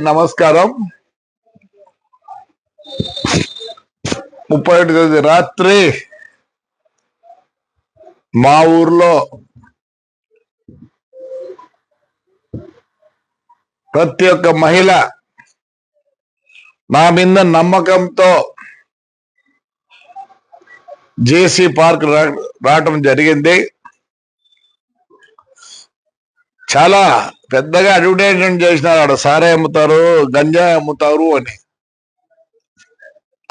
నమస్కారం. ముప్పై ఒకటి తేదీ రాత్రి మా ఊర్లో ప్రతి ఒక్క మహిళ నా మీద నమ్మకంతో జేసీ పార్క్ రా- రావటం జరిగింది. చాలా పెద్దగా అడ్వర్టైజ్మెంట్ చేసినారు ఆడ సారే అమ్ముతారు గంజాయి అమ్ముతారు అని.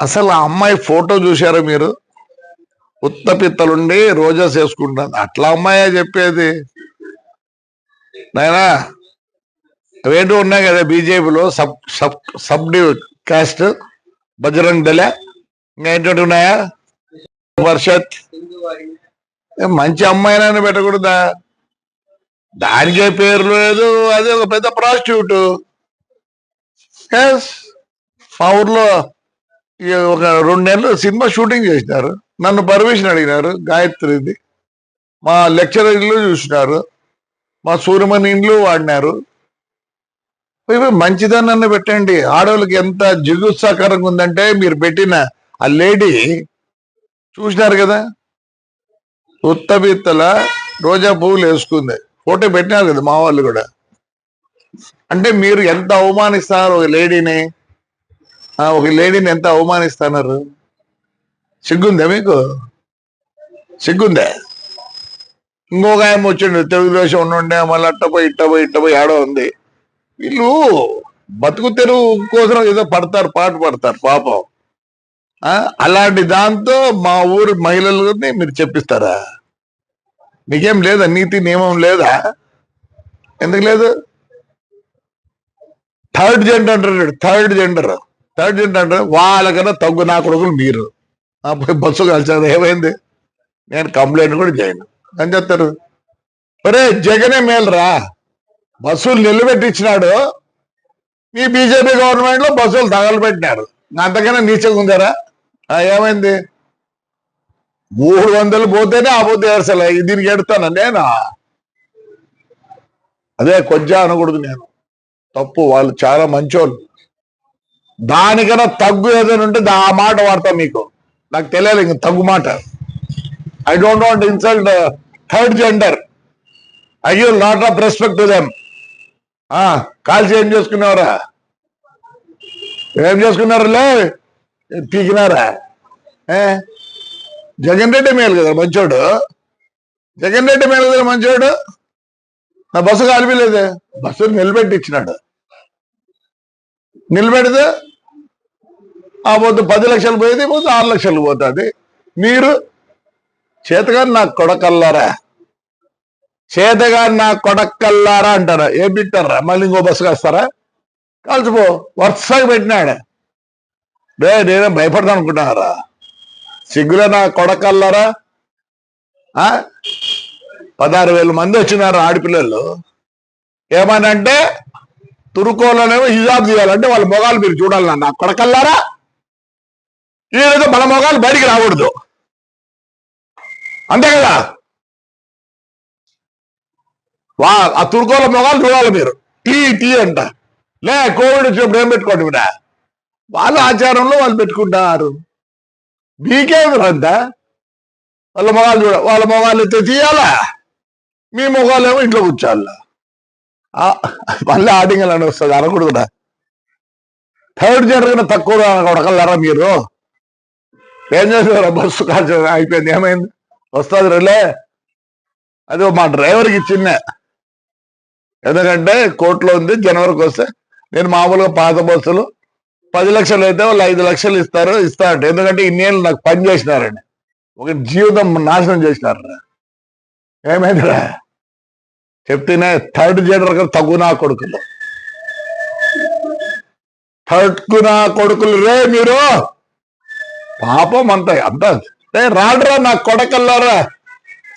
అసలు ఆ అమ్మాయి ఫోటో చూశారు మీరు? ఉత్త పిత్తలుండి రోజాస్ వేసుకుంటాను. అట్లా అమ్మాయే చెప్పేది. నాయనా అవేంటి ఉన్నాయి కదా బీజేపీలో sub sub sub caste Bajrang Dal ఇంకా ఏంటంటే ఉన్నాయా? పరిషత్ ఏ మంచి అమ్మాయినైనా పెట్టకూడదా? దానికే పేరు లేదు అది ఒక పెద్ద ప్రాస్టిట్యూట్ ఎస్ మా ఊర్లో ఒక రెండు నెలలు సినిమా షూటింగ్ చేసినారు. నన్ను పర్మిషన్ అడిగినారు గాయత్రిది. మా లెక్చరర్ ఇల్లు చూసినారు. మా సూర్యమణి ఇండ్లు వాడినారు. మంచిదని నన్ను పెట్టండి. ఆడవాళ్ళకి ఎంత జిగుత్సాకరంగా ఉందంటే మీరు పెట్టిన ఆ లేడీ చూసినారు కదా? ఉత్తబిత్తల రోజా పువ్వులు వేసుకుంది. ఫోటో పెట్టినారు కదా మా వాళ్ళు కూడా. అంటే మీరు ఎంత అవమానిస్తారు ఒక లేడీని? ఒక లేడీని ఎంత అవమానిస్తున్నారు? సిగ్గుందా మీకు? సిగ్గుందా? ఇంకొక ఆయన వచ్చిండు తెలుగుదేశం ఉండే మళ్ళీ అట్టపోయి ఇట్టపోయి ఇట్టపోయి ఆడో ఉంది. వీళ్ళు బతుకు తెరువు కోసం ఏదో పడతారు పాట పడతారు పాపం. అలాంటి దాంతో మా ఊరు మహిళలని మీరు చెప్పిస్తారా? మీకేం లేదా? నీతి నియమం లేదా? ఎందుకు లేదు? థర్డ్ జెండర్ అంటారు థర్డ్ జెండర్ థర్డ్ జెండర్ అంటే వాళ్ళకన్నా తగ్గు నా కొడుకులు మీరు. పోయి బస్సు కలిసారు ఏమైంది? నేను కంప్లైంట్ కూడా చేయను. అని చెప్తారు ఒరే జగనే మేలురా బస్సులు నిలబెట్టించినాడు. ఈ బీజేపీ గవర్నమెంట్లో బస్సులు తగలబెట్టినారు అంతకన్నా నీచగా ఉందారా? ఏమైంది? మూడు వందలు పోతేనే ఆ పోతే ఏడ్సలే దీనికి ఎడతాను నేనా? అదే కొద్దిగా అనకూడదు నేను. తప్పు వాళ్ళు చాలా మంచోళ్ళు. దానికన్నా తగ్గు ఏదైనా ఉంటే దా- ఆ మాట వాడతా మీకు. నాకు తెలియాలి ఇంక తగ్గు మాట. I don't want insult third gender I you lot of respect to them కాల్చి ఏం చేసుకున్నారా ఏం చేసుకున్నారులే? పీకినారా? ఏ? జగన్ రెడ్డి మేలు కదా మంచోడు? జగన్ రెడ్డి మేలు కదా మంచోడు? నా బస్సు కాలిపిలేదే. బస్సు నిలబెట్టి ఇచ్చినాడు నిలబెడితే ఆ పొద్దు పది లక్షలు పోయేది పోతే పొద్దు ఆరు లక్షలు పోతుంది. మీరు చేతగాని నా కొడకల్లారా? చేతగాని నా కొడకల్లారా అంటారా? ఏం పెట్టారా మళ్ళీ ఇంకో బస్సు కాస్తారా? కలిసిపో వరుసగా పెట్టినాడు. రే నేనే భయపడతాను అనుకుంటున్నారా? సిగ్గుల నా కొడకల్లారా? ఆ? పదహారు వేల మంది వచ్చినారు ఆడపిల్లలు. ఏమనంటే తురుకోలోనేమో హిజాబ్ తీయాలంటే వాళ్ళ మొగాలు మీరు చూడాలి నా కొడకల్లారా? ఈరోజు మన మొగాలు బయటికి రాకూడదు. అంతే కదా? వా ఆ తురుకోల మొగాలు చూడాలి మీరు. టీ టీ అంట. లే కోవిడ్ వచ్చినప్పుడు ఏం పెట్టుకోండి వాళ్ళ ఆచారంలో వాళ్ళు పెట్టుకుంటారు. మీకేమిరంతా వాళ్ళ మొగాలు చూడ వాళ్ళ మొగాలు ఎత్తే తీయాలా? మీ మొగాలేమో ఇంట్లో కూర్చోాలా మళ్ళీ ఆడింగల్ అని వస్తుంది అనకూడదు కూడా థర్డ్ జనరేషన్ తక్కువ కొడగలరా మీరు? ఏం చేసేవారా? బస్సు కాల్చ అయిపోయింది ఏమైంది? వస్తుంది రేలే. అది మా డ్రైవర్కి ఇచ్చిందే. ఎందుకంటే కోర్టులో ఉంది జనవరికి వస్తే. నేను మామూలుగా పాత బస్సులు పది లక్షలు అయితే వాళ్ళు ఐదు లక్షలు ఇస్తారు ఇస్తారంట ఎందుకంటే ఇన్నేళ్ళు నాకు పని చేసినారండి. ఒక జీవితం నాశనం చేసినారు ఏమైందిరా? చెప్తేనే థర్డ్ జనరల్ తగ్గు నా కొడుకులు. థర్డ్ నా కొడుకులు రే మీరు! పాపం అంత అంత. రే రాడరా నా కొడకల్లారా.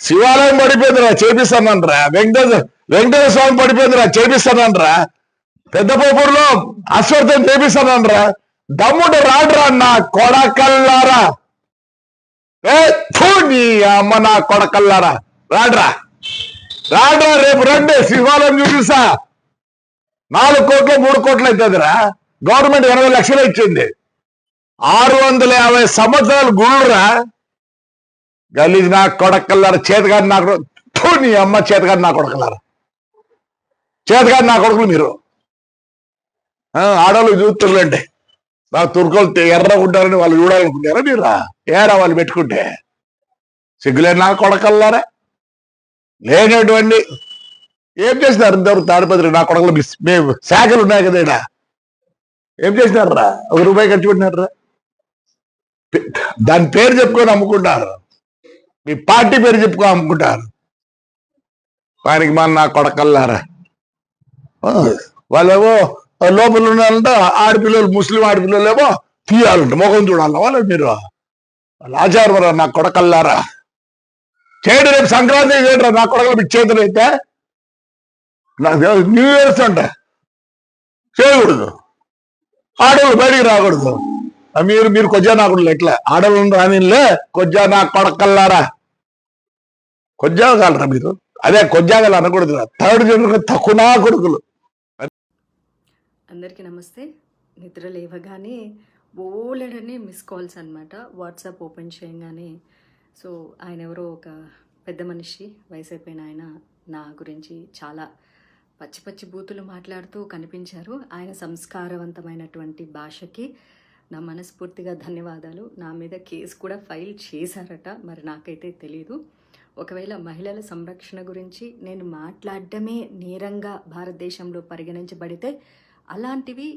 శివాలయం పడిపోయిందిరా చేపిస్తానంట్రా. వెంకటేశ్వర వెంకటేశ్వర స్వామి పడిపోయిందిరా చేపిస్తానంట్రా. పెద్ద పోపూరులో అశ్వర్థం చేపిస్తానరా దమ్ముడు రాడ్రా నా కొడకల్లారా. ఏ నీ అమ్మ నా కొడకల్లారా. రాడ్రా. రాడ్రా రేపు రండి శివాలయం చూపిస్తా. నాలుగు కోట్లు మూడు కోట్లు అవుతుందిరా గవర్నమెంట్ ఎనభై లక్షలు ఇచ్చింది. ఆరు వందల యాభై సంవత్సరాలు గుళ్ళురా. గలీజ్ నా కొడకల్లారా చేతగాని నా కొడుకు నీ అమ్మ చేతగాని నా కొడకల్లారా. చేతగాని నా కొడుకులు మీరు. ఆడవాళ్ళు చూస్తుర్లేండి నా తుర్కలు ఎర్ర ఉంటారని వాళ్ళు చూడాలనుకుంటారా మీరు? ఏరా వాళ్ళు పెట్టుకుంటే? సిగ్గులే నా కొడకల్లారా? లేనటువంటి ఏం చేసినారు ఇంతవరకు తాడిపత్రి? నా కొడకలు మిస్ మేము శాఖలు ఉన్నాయి కదా ఏం చేసినారా ఒక రూపాయి ఖర్చు పెట్టినారా? దాని పేరు చెప్పుకొని అమ్ముకుంటారు. మీ పార్టీ పేరు చెప్పుకొని అమ్ముకుంటారు. దానికి మన నా కొడకల్లారా? ఆ, వాళ్ళేమో లోపల ఉన్నారంటే ఆడపిల్లలు ముస్లిం ఆడపిల్లలు ఏమో తీయాలంట. ముఖం చూడాలి వాళ్ళు మీరు? వాళ్ళ ఆచారం నా కొడకల్లారా? చేయడు రేపు సంక్రాంతి చేయడరా నా కొడకలు మీకు చేతులు అయితే నాకు న్యూ ఇయర్స్ అంట. చేయకూడదు. ఆడవాళ్ళు బయటికి రాకూడదు. మీరు మీరు కొజ్జా నాకు ఎట్లా ఆడవాళ్ళు రానిలే కొజ్జా నా కొడకల్లారా? కొజ్జా కాలరా మీరు. అదే కొజ్జాగలు అనకూడదు థర్డ్ జనరేషన్ తక్కువ నా కొడుకులు. అందరికీ నమస్తే. నిద్ర లేవగానే బోలెడని మిస్ కాల్స్ అనమాట వాట్సాప్ ఓపెన్ చేయగానే. సో ఆయన ఎవరో ఒక పెద్ద మనిషి వయసు అయిపోయిన ఆయన నా గురించి చాలా పచ్చి పచ్చి బూతులు మాట్లాడుతూ కనిపించారు. ఆయన సంస్కారవంతమైనటువంటి భాషకి నా మనస్ఫూర్తిగా ధన్యవాదాలు. నా మీద కేసు కూడా ఫైల్ చేశారట మరి నాకైతే తెలియదు ఒకవేళ మహిళల సంరక్షణ గురించి నేను మాట్లాడటమే నేరంగా భారతదేశంలో పరిగణించబడితే అలాంటివి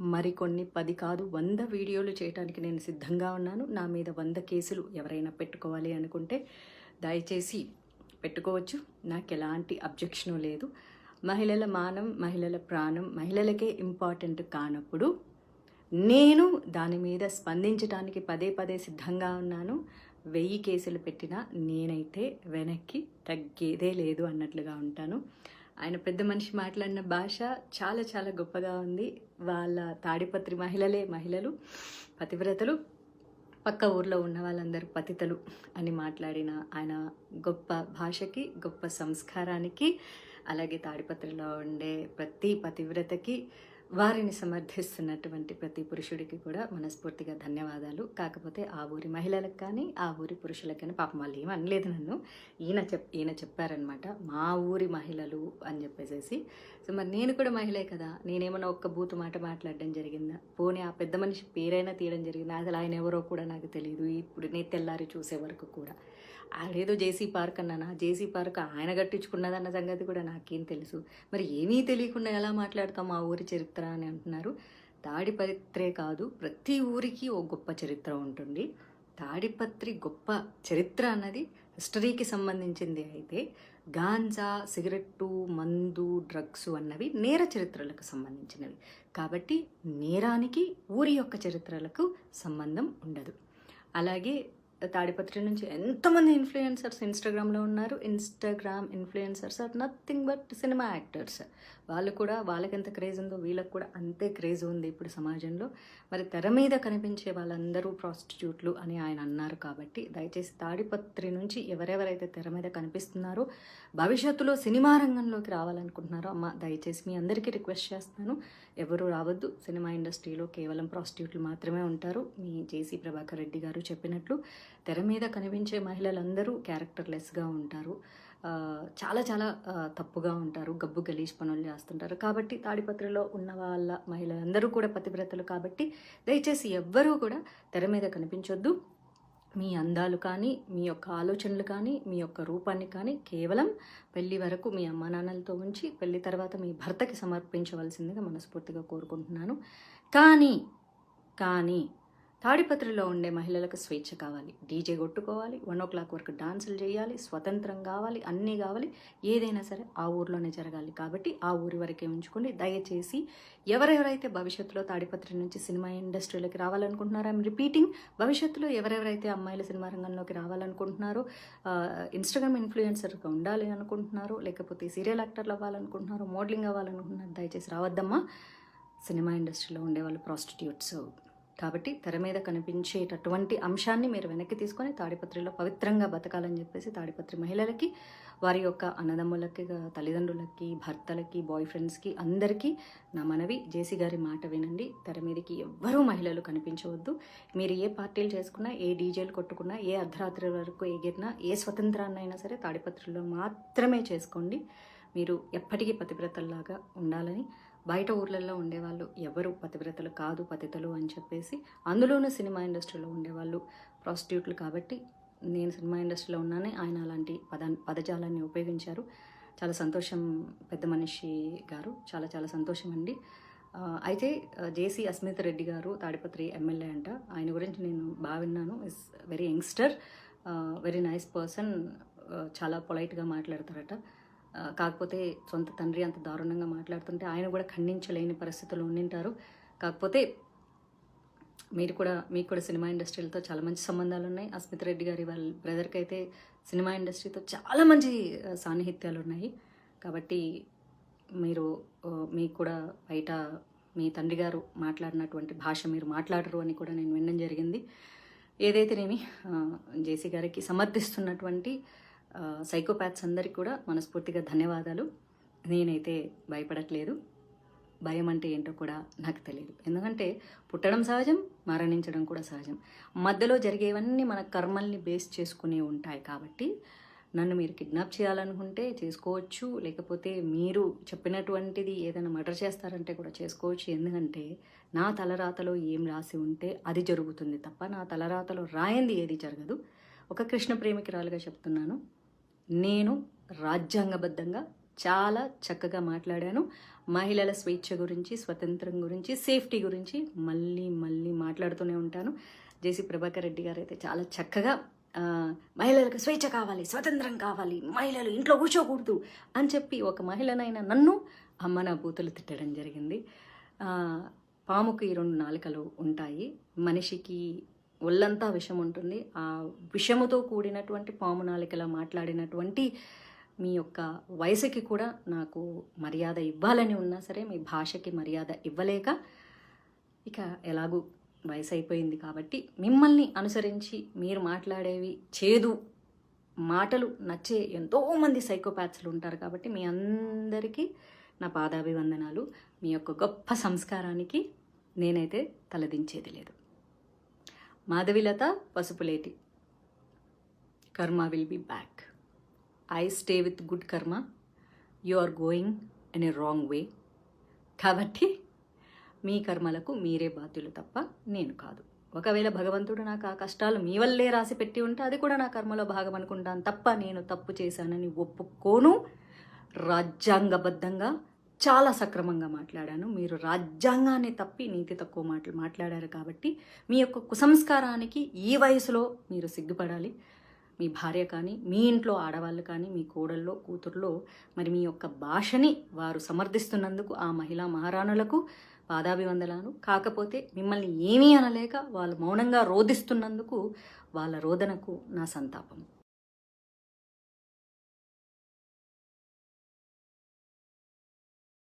మరికొన్ని పది కాదు వంద వీడియోలు చేయడానికి నేను సిద్ధంగా ఉన్నాను. నా మీద వంద కేసులు ఎవరైనా పెట్టుకోవాలి అనుకుంటే దయచేసి పెట్టుకోవచ్చు. నాకు ఎలాంటి అబ్జెక్షను లేదు. మహిళల మానం మహిళల ప్రాణం మహిళలకే ఇంపార్టెంట్ కానప్పుడు నేను దాని మీద స్పందించడానికి పదే పదే సిద్ధంగా ఉన్నాను. వెయ్యి కేసులు పెట్టినా నేనైతే వెనక్కి తగ్గేదే లేదు అన్నట్లుగా ఉంటాను. ఆయన పెద్ద మనిషి మాట్లాడిన భాష చాలా చాలా గొప్పగా ఉంది. వాళ్ళ తాడిపత్రి మహిళలే మహిళలు పతివ్రతలు. పక్క ఊర్లో ఉన్న వాళ్ళందరూ పతితలు అని మాట్లాడిన ఆయన గొప్ప భాషకి గొప్ప సంస్కారానికి అలాగే తాడిపత్రిలో ఉండే ప్రతి పతివ్రతకి వారిని సమర్థిస్తున్నటువంటి ప్రతి పురుషుడికి కూడా మనస్ఫూర్తిగా ధన్యవాదాలు. కాకపోతే ఆ ఊరి మహిళలకు కానీ ఆ ఊరి పురుషులకు కానీ పాపం వాళ్ళు ఏమనలేదు అనలేదు నన్ను. ఈయన చెప్ ఈయన చెప్పారనమాట మా ఊరి మహిళలు అని చెప్పేసేసి. సో మరి నేను కూడా మహిళే కదా. నేనేమన్నా ఒక్క బూతు మాట మాట్లాడడం జరిగిందా? పోనీ ఆ పెద్ద మనిషి పేరైనా తీయడం జరిగిందా? అసలు ఆయన ఎవరో కూడా నాకు తెలియదు ఇప్పుడు నేను తెల్లారి చూసే వరకు కూడా. ఆడేదో జేసీ పార్క్ అన్నానా? జేసీ పార్క్ ఆయన కట్టించుకున్నదన్న సంగతి కూడా నాకేం తెలుసు. మరి ఏమీ తెలియకుండా ఎలా మాట్లాడతాం మా ఊరి చరిత్ర? అని అంటున్నారు. తాడిపత్రే కాదు ప్రతి ఊరికి ఓ గొప్ప చరిత్ర ఉంటుంది. తాడిపత్రి గొప్ప చరిత్ర అన్నది హిస్టరీకి సంబంధించింది అయితే గాంజా సిగరెట్టు మందు డ్రగ్స్ అన్నవి నేర చరిత్రలకు సంబంధించినవి. కాబట్టి నేరానికి ఊరి యొక్క చరిత్రలకు సంబంధం ఉండదు. అలాగే తాడిపత్రి నుంచి ఎంతమంది ఇన్ఫ్లుయెన్సర్స్ ఇన్స్టాగ్రామ్లో ఉన్నారు. Instagram influencers are nothing but cinema actors. వాళ్ళు కూడా వాళ్ళకి ఎంత క్రేజ్ ఉందో వీళ్ళకి కూడా అంతే క్రేజ్ ఉంది ఇప్పుడు సమాజంలో. మరి తెర మీద కనిపించే వాళ్ళందరూ ప్రాస్టిట్యూట్లు అని ఆయన అన్నారు కాబట్టి దయచేసి తాడిపత్రి నుంచి ఎవరెవరైతే తెర మీద కనిపిస్తున్నారో భవిష్యత్తులో సినిమా రంగంలోకి రావాలనుకుంటున్నారో అమ్మ దయచేసి మీ అందరికీ రిక్వెస్ట్ చేస్తాను. ఎవరు రావద్దు. సినిమా ఇండస్ట్రీలో కేవలం ప్రాస్టిట్యూట్లు మాత్రమే ఉంటారు. మీ జేసీ ప్రభాకర్ రెడ్డి గారు చెప్పినట్లు తెర మీద కనిపించే మహిళలందరూ క్యారెక్టర్లెస్గా ఉంటారు. చాలా చాలా తప్పుగా ఉంటారు. గబ్బు గలీజ్ పనులు చేస్తుంటారు. కాబట్టి తాడిపత్రిలో ఉన్న వాళ్ళ మహిళలందరూ కూడా పతివ్రతలు కాబట్టి దయచేసి ఎవ్వరూ కూడా తెర మీద కనిపించొద్దు. మీ అందాలు కానీ మీ యొక్క ఆలోచనలు కానీ మీ యొక్క రూపాన్ని కానీ కేవలం పెళ్ళి వరకు మీ అమ్మా నాన్నలతో ఉంచి పెళ్ళి తర్వాత మీ భర్తకి సమర్పించవలసిందిగా మనస్ఫూర్తిగా కోరుకుంటున్నాను. కానీ కానీ తాడిపత్రిలో ఉండే మహిళలకు స్వేచ్ఛ కావాలి. డీజే కొట్టుకోవాలి. వన్ ఓ క్లాక్ వరకు డాన్సులు చేయాలి. స్వతంత్రం కావాలి. అన్నీ కావాలి. ఏదైనా సరే ఆ ఊర్లోనే జరగాలి. కాబట్టి ఆ ఊరి వరకే ఉంచుకోండి. దయచేసి ఎవరెవరైతే భవిష్యత్తులో తాడిపత్రి నుంచి సినిమా ఇండస్ట్రీలోకి రావాలనుకుంటున్నారో ఐమ్ రిపీటింగ్ భవిష్యత్తులో ఎవరెవరైతే అమ్మాయిల సినిమా రంగంలోకి రావాలనుకుంటున్నారో ఇన్స్టాగ్రామ్ ఇన్ఫ్లుయెన్సర్గా ఉండాలి అనుకుంటున్నారో లేకపోతే సీరియల్ యాక్టర్లు అవ్వాలనుకుంటున్నారో మోడలింగ్ అవ్వాలనుకుంటున్నారు దయచేసి రావద్దమ్మా. సినిమా ఇండస్ట్రీలో ఉండే వాళ్ళు ప్రాస్టిట్యూట్స్ కాబట్టి తెర మీద కనిపించేటటువంటి అంశాన్ని మీరు వెనక్కి తీసుకొని తాడిపత్రిలో పవిత్రంగా బతకాలని చెప్పేసి తాడిపత్రి మహిళలకి వారి యొక్క అన్నదమ్ములకి తల్లిదండ్రులకి భర్తలకి బాయ్ ఫ్రెండ్స్కి అందరికీ నా మనవి. జేసీ గారి మాట వినండి. తెర మీదకి ఎవ్వరూ మహిళలు కనిపించవద్దు. మీరు ఏ పార్టీలు చేసుకున్నా ఏ డీజేలు కొట్టుకున్నా ఏ అర్ధరాత్రి వరకు ఎగిరినా ఏ స్వతంత్రాన్నైనా సరే తాడిపత్రిలో మాత్రమే చేసుకోండి. మీరు ఎప్పటికీ పతివ్రతల్లాగా ఉండాలని బయట ఊర్లలో ఉండేవాళ్ళు ఎవరు? పతివ్రతలు కాదు పతితలు అని చెప్పేసి అందులోనూ సినిమా ఇండస్ట్రీలో ఉండేవాళ్ళు ప్రాస్టిట్యూట్లు కాబట్టి నేను సినిమా ఇండస్ట్రీలో ఉన్నానే ఆయన అలాంటి పద పదజాలాన్ని ఉపయోగించారు. చాలా సంతోషం పెద్ద మనిషి గారు చాలా చాలా సంతోషం అండి. అయితే జేసీ అస్మిత రెడ్డి గారు తాడిపత్రి ఎమ్మెల్యే అంట. ఆయన గురించి నేను బాగా విన్నాను. Is very youngster very nice person చాలా పొలైట్గా మాట్లాడతారట. కాకపోతే సొంత తండ్రి అంత దారుణంగా మాట్లాడుతుంటే ఆయన కూడా ఖండించలేని పరిస్థితుల్లో ఉండింటారు. కాకపోతే మీరు కూడా మీకు కూడా సినిమా ఇండస్ట్రీలతో చాలా మంచి సంబంధాలు ఉన్నాయి. అస్మిత్ రెడ్డి గారి వాళ్ళ బ్రదర్కి అయితే సినిమా ఇండస్ట్రీతో చాలా మంచి సాన్నిహిత్యాలు ఉన్నాయి. కాబట్టి మీరు మీకు కూడా బయట మీ తండ్రి గారు మాట్లాడినటువంటి భాష మీరు మాట్లాడరు అని కూడా నేను వినడం జరిగింది. ఏదైతేనేమి జేసీ గారికి సమర్థిస్తున్నటువంటి సైకోపాత్స్ అందరికీ కూడా మనస్ఫూర్తిగా ధన్యవాదాలు. నేనైతే భయపడట్లేదు. భయం అంటే ఏంటో కూడా నాకు తెలియదు. ఎందుకంటే పుట్టడం సహజం మరణించడం కూడా సహజం. మధ్యలో జరిగేవన్నీ మన కర్మల్ని బేస్ చేసుకునే ఉంటాయి కాబట్టి నన్ను మీరు కిడ్నాప్ చేయాలనుకుంటే చేసుకోవచ్చు. లేకపోతే మీరు చెప్పినటువంటిది ఏదైనా మర్డర్ చేస్తారంటే కూడా చేసుకోవచ్చు. ఎందుకంటే నా తలరాతలో ఏం రాసి ఉంటే అది జరుగుతుంది తప్ప నా తలరాతలో రాయంది ఏది జరగదు. ఒక కృష్ణ ప్రేమికురాలుగా చెప్తున్నాను. నేను రాజ్యాంగబద్ధంగా చాలా చక్కగా మాట్లాడాను. మహిళల స్వేచ్ఛ గురించి స్వతంత్రం గురించి సేఫ్టీ గురించి మళ్ళీ మళ్ళీ మాట్లాడుతూనే ఉంటాను. జేసీ ప్రభాకర్ రెడ్డి గారు అయితే చాలా చక్కగా మహిళలకు స్వేచ్ఛ కావాలి స్వతంత్రం కావాలి మహిళలు ఇంట్లో కూర్చోకూడదు అని చెప్పి ఒక మహిళనైనా నన్ను అమ్మ నా బూతులు తిట్టడం జరిగింది. పాముకి రెండు నాలుకలు ఉంటాయి. మనిషికి ఒళ్ళంతా విషం ఉంటుంది ఆ విషముతో కూడినటువంటి పాము నాలికలా మాట్లాడినటువంటి మీ యొక్క వయసుకి కూడా నాకు మర్యాద ఇవ్వాలని ఉన్నా సరే మీ భాషకి మర్యాద ఇవ్వలేక ఇక ఎలాగూ వయసు అయిపోయింది కాబట్టి మిమ్మల్ని అనుసరించి మీరు మాట్లాడేవి చేదు మాటలు నచ్చే ఎంతోమంది సైకోపాత్స్లు ఉంటారు కాబట్టి మీ అందరికీ నా పాదాభివందనాలు. మీ యొక్క గొప్ప సంస్కారానికి నేనైతే తలదించేది లేదు. Madhavilatha Pasupuleti. Karma will be back. I stay with good karma. You are going in a wrong way. కాబట్టి మీ కర్మలకు మీరే బాధ్యులు తప్ప నేను కాదు. ఒకవేళ భగవంతుడు నాకు ఆ కష్టాలు మీ వల్లే రాసి పెట్టి ఉంటే అది కూడా నా కర్మలో భాగం అనుకుంటాను తప్ప నేను తప్పు చేశానని ఒప్పుకోను. రాజ్యాంగబద్ధంగా చాలా సక్రమంగా మాట్లాడాను. మీరు రాజ్యాంగాన్ని తప్పి నీతి తక్కువ మాటలు మాట్లాడారు కాబట్టి మీ యొక్క కుసంస్కారానికి ఈ వయసులో మీరు సిగ్గుపడాలి. మీ భార్య కానీ మీ ఇంట్లో ఆడవాళ్ళు కానీ మీ కోడల్లో కూతుర్లో మరి మీ యొక్క భాషని వారు సమర్థిస్తున్నందుకు ఆ మహిళా మహారాణులకు పాదాభివందనాలు. కాకపోతే మిమ్మల్ని ఏమీ అనలేక వాళ్ళు మౌనంగా రోధిస్తున్నందుకు వాళ్ళ రోదనకు నా సంతాపం